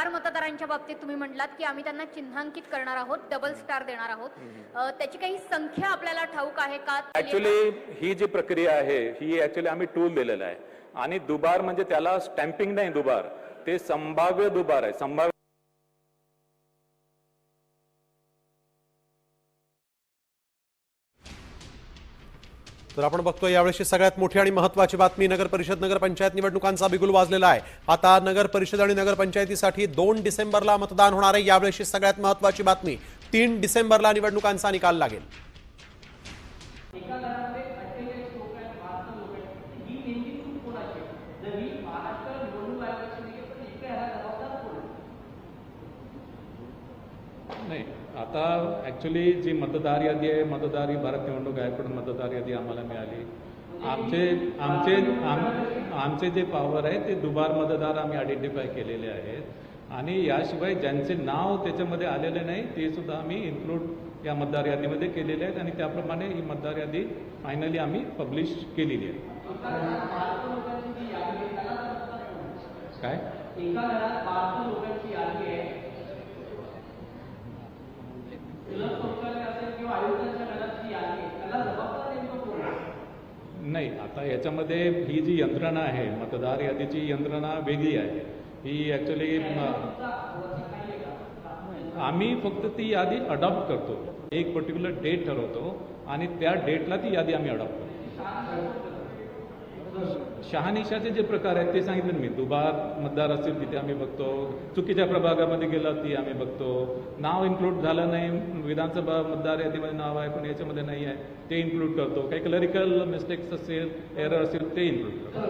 दुबार मतदारांच्या बाबतीत तुम्ही म्हटलात की आम्ही त्यांना चिन्हांकित करणार आहोत डबल स्टार देणार आहोत. त्याची काही संख्या आपल्याला ठाऊक आहे का? ऍक्च्युली ही जी प्रक्रिया आहे ही ऍक्च्युली आम्ही टूल दिलेला आहे. आणि दुबार म्हणजे त्याला स्टॅम्पिंग नाही दुबार ते संभाव्य दुबार आहे. संभाव्य तर आपण बघतोय यावेळेची सगळ्यात मोठी आणि महत्वाची बातमी नगर परिषद नगरपंचायत निवडणुकांचा बिगुल वाजलेला आहे. आता नगर परिषद आणि नगरपंचायतीसाठी दोन डिसेंबरला मतदान होणार आहे. यावेळेची सगळ्यात महत्वाची बातमी तीन डिसेंबरला निवडणुकांचा निकाल लागेल. नाही आता ॲक्च्युली जी मतदार यादी आहे मतदार ही भारत निवडणूक आयोगाकडून मतदार यादी आम्हाला मिळाली. आमचे आमचे आम- आमचे जे पॉवर आहे ते दुबार मतदार आम्ही आयडेंटिफाय केलेले आहेत. आणि याशिवाय ज्यांचे नाव त्याच्यामध्ये आलेले नाही ते सुद्धा आम्ही इन्क्लूड या मतदार यादीमध्ये केलेले आहेत. आणि त्याप्रमाणे ही मतदार यादी फायनली आम्ही पब्लिश केलेली आहे. काय एका घरात बाराशे लोकांची यादी आहे तुला शौचालय असेल किंवा आयुक्तांच्या घरात जी यादी आहे त्याला जबाबदार नेमकं कोण आहे? नाही आता याच्यामध्ये ही जी यंत्रणा आहे मतदार यादीची यंत्रणा वेगळी आहे. ही ॲक्च्युली आम्ही फक्त ती यादी अडॉप्ट करतो. एक पर्टिक्युलर डेट ठरवतो आणि त्या डेटला ती यादी आम्ही अडॉप्ट करतो. शहानिशाचे जे प्रकार आहेत ते सांगितले मी. दुबार मतदार असतील तिथे आम्ही बघतो. चुकीच्या प्रभागामध्ये गेला ती आम्ही बघतो. नाव इन्क्लूड झालं नाही. विधानसभा मतदार यादीमध्ये नाव आहे पण याच्यामध्ये नाही आहे ते इन्क्लूड करतो. काही क्लरिकल मिस्टेक्स असेल एरर असेल ते इन्क्लूड करतो.